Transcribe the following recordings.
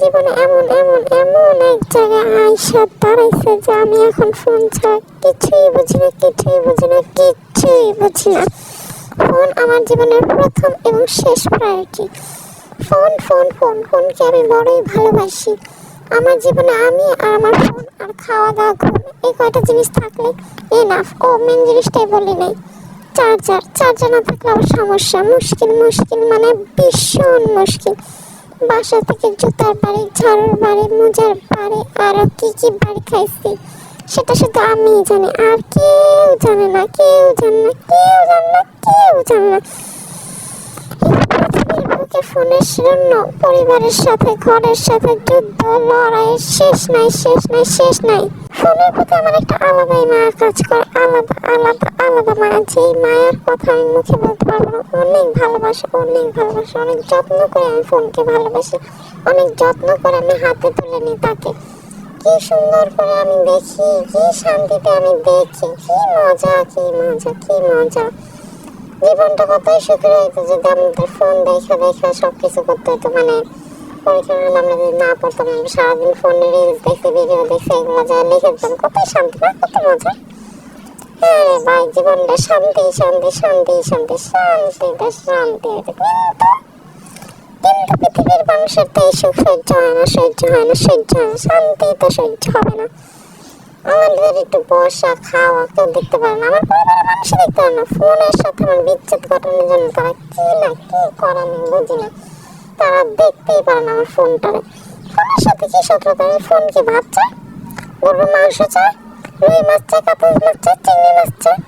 জীবনে এমন এমন এমন এক জায়গায় আইসা দাঁড়াইছে যে আমি এখন ফোন ছাড়া কিছুই বুঝি না, কিছুই বুঝি না, কিছুই বুঝি না। ফোন আমার জীবনের প্রথম এবং শেষ প্রায়োরিটি ফোন ফোন ফোন, ফোনকে আমি বড়ই ভালোবাসি। আমার জীবনে আমি আর আমার ফোন আর খাওয়া দাওয়া ঘুম এই কয়টা জিনিস থাকলে এনাফ ও মেন জিনিসটাই বলি নাই। চার্জার চার্জার না থাকলে আবার সমস্যা। মুশকিল মুশকিল মানে ভীষণ মুশকিল। বাসা থেকে জুতার বাড়ি, ঝাড়ুর বাড়ি, মোজার বাড়ি আরও কি কি বাড়ি খাইছি, সেটা শুধু আমিই জানি। আর কেউ জানে না, কেউ জানে না, কেউ জানে না, কেউ জানে না। ফোনের শূন্য, পরিবারের সাথে, ঘরের সাথে, যুদ্ধ লড়াইয়ের শেষ নাই শেষ নাই শেষ নাই। ফোনের প্রতি আমার একটা আলাদাই মায়া কাজ করে। আলাদা আলাদা আলাদা মায়া যেই মায়ের কথা আমি মুখে বলতে পারব না, অনেক ভালোবাসা অনেক ভালোবাসা, অনেক যত্ন করে আমি ফোনকে ভালোবাসি, অনেক যত্ন করে আমি হাতে তুলে নিই তাকে। কি সুন্দর করে আমি দেখি, কি শান্তিতে আমি দেখি, কি মজা কি মজা কি মজা। জীবনটা কতই সুখের হইতো যদি আমাদের ফোন দেখা দেখা সব কিছু করতে হতো মানে পরীক্ষা হলে আমরা যদি না পড়তাম, সারাদিন ফোনে রিলস দেখে ভিডিও দেখে, এগুলো যা লিখে দিতাম, কতই শান্তি না কত মজা। হ্যাঁ ভাই জীবনটা শান্তি শান্তি শান্তি শান্তি শান্তিটা শান্তি কিন্তু কিন্তু পৃথিবীর মানুষের তো এই সহ্য হয় না, সহ্য হয় না, সহ্য হয় না, শান্তি তো সহ্য হবে না। আমাদের একটু বসা, খাওয়া, কেউ দেখতে পারে না। আমার পরিবারের মানুষ দেখতে পারে না। ফোনের সাথে আমার বিচ্ছেদ ঘটানোর জন্য তারা কি না কি করে আমি বুঝি না। তারা দেখতেই পারে না আমার ফোনটারে। ফোনের সাথে কি শত্রুতা? ফোন কি ভাত চাই গরুর মাংস চাই রুই মাছ চাই কাতল মাছ চাই চিংড়ি মাছ চাই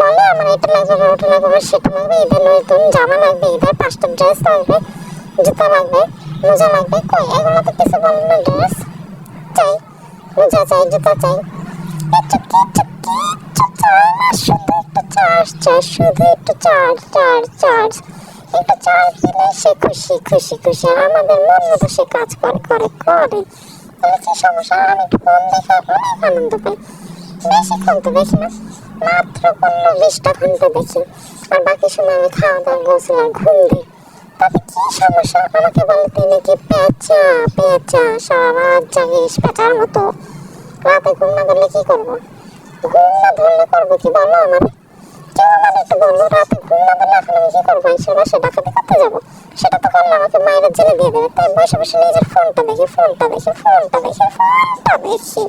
বলে আমার এটা লাগবে ওটা লাগবে সেটা লাগবে ঈদের নতুন জামা লাগবে ঈদের পাঁচটা ড্রেস লাগবে, জুতা লাগবে, মোজা লাগবে। কই, এগুলো তো কিছু বলে না ড্রেস চাই, মোজা চাই, জুতা চাই। একটু কিচ্ছু কিচ্ছু চাই না, শুধু একটু চার্জ চাই, শুধু একটু চার্জ চার্জ চার্জ একটু চার্জ দিলে সে খুশি খুশি খুশি। আমাদের মন মতো সে কাজ করে করে করে। তাহলে কি সমস্যা? আমি একটু ফোন দেখে অনেক আনন্দ পাই। বেশিক্ষণ তো দেখি না, মাত্র পনেরো বিশটা ঘণ্টা দেখি। আর বাকি সময় আমি খাওয়া দাওয়া গোসল আর ঘুম দিই। তাতে কি সমস্যা? আমাকে বলে তুই নাকি পেঁচা পেঁচা, সারা জাগিস পেঁচার মতো। রাতে ঘুম না ধরলে কি করব? ঘুম না ধরলে করব কি বলো আমার? কেউ আমার একটু বলল? রাতে ঘুম না ধরলে এখন আমি কি করব? বসে ডাকাতি করতে যাব? সেটা তো করলে আমাকে মায়ের জেলে দিয়ে দেবে। তাই বসে বসে নিজের ফোনটা দেখি ফোনটা দেখি ফোনটা দেখি ফোনটা দেখি।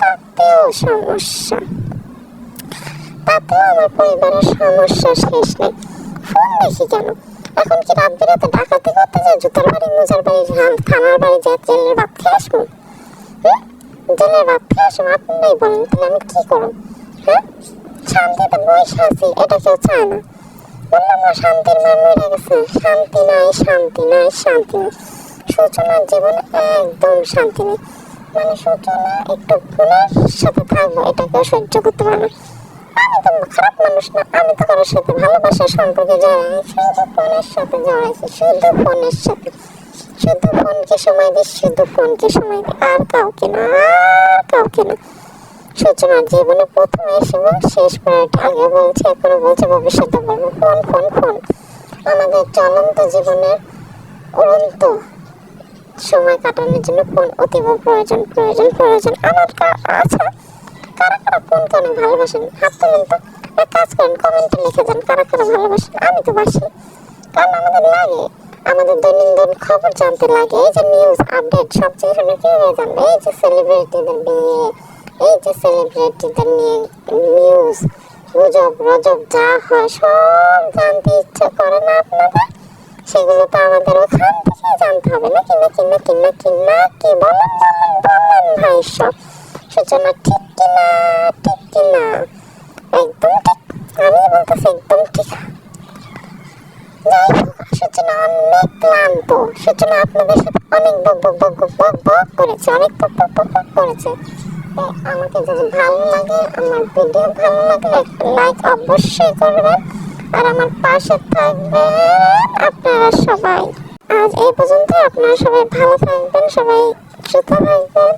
তাতেও সমস্যা। তাতেও আমার পরিবারের সমস্যা শেষ নেই। ফোন দেখি কেন? এখন কি রাত বিরাতে ডাকাতি করতে যায় জুতার বাড়ি, মোজার বাড়ি, থান- থানার বাড়ি যায় জেলের আসব? হ্যাঁ জেলের ভাত খেয়ে আপনারাই বলেন তাহলে আমি কি করব? হ্যাঁ শান্তিতে বসে আছি, এটা কেউ চায় না। বললাম, না, শান্তির মান মরে গেছে। শান্তি নাই শান্তি নাই শান্তি নাই। সূচনার জীবনে একদম শান্তি নেই। মানে সূচনা একটু গুণের সাথে থাকব সহ্য করতে পারে না। আমি তো খারাপ মানুষ না, আমি তো কারোর সাথে ভালোবাসার সম্পর্কে জড়াই শুধু ফোনের সাথে জড়াইছি শুধু ফোনের সাথে। শুধু ফোনকে সময় দিই, শুধু ফোনকে সময় দিই, আর কাউকে না, আর কাউকে না। সূচনার জীবনে প্রথম এসে শেষ প্রায়টা আগে বলছে, এখনও বলছে ভবিষ্যতে বলব, ফোন ফোন ফোন। আমাদের চলন্ত জীবনের অনন্ত সময় কাটানোর জন্য ফোন অতীব প্রয়োজন প্রয়োজন প্রয়োজন আমার কা- আচ্ছা কারা কারা ফোনকে অনেক ভালোবাসেন? হাত তুলেন তো। এক কাজ করেন কমেন্টে লিখে যান কারা কারা ভালোবাসেন। আমি তো বাসি। কারণ আমাদের লাগে। আমাদের দৈনন্দিন খবর জানতে লাগে। এই যে নিউজ আপডেট সব জিনিস কীভাবে জানবে এই যে সেলিব্রিটিদের বিয়ে, এই যে সেলিব্রিটিদের নিয়ে নিউজ গুজব, রজব যা হয় সব জানতে ইচ্ছা করে না আপনাদের? সেগুলো তো আমাদের ওখান থেকেই জানতে হবে। নাকি নাকি নাকি নাকি নাকি? বলেন বলেন বলেন ভাই সব। সূচনা ঠিক কিনা ঠিক কিনা? একদম ঠিক আমি বলতেছি একদম ঠিক। সূচনা অনেক ক্লান্ত। সূচনা আপনাদের সাথে অনেক বক বক বক বক বক বক করেছে, অনেক বক বক বক বক করেছে। আমাকে যদি ভালো লাগে, আমার ভিডিও ভালো লাগে, একটা লাইক অবশ্যই করবেন। আর আমার পাশে থাকবেন আপনারা সবাই। আজ এই পর্যন্ত আপনারা সবাই ভালো থাকবেন, সবাই সুস্থ থাকবেন।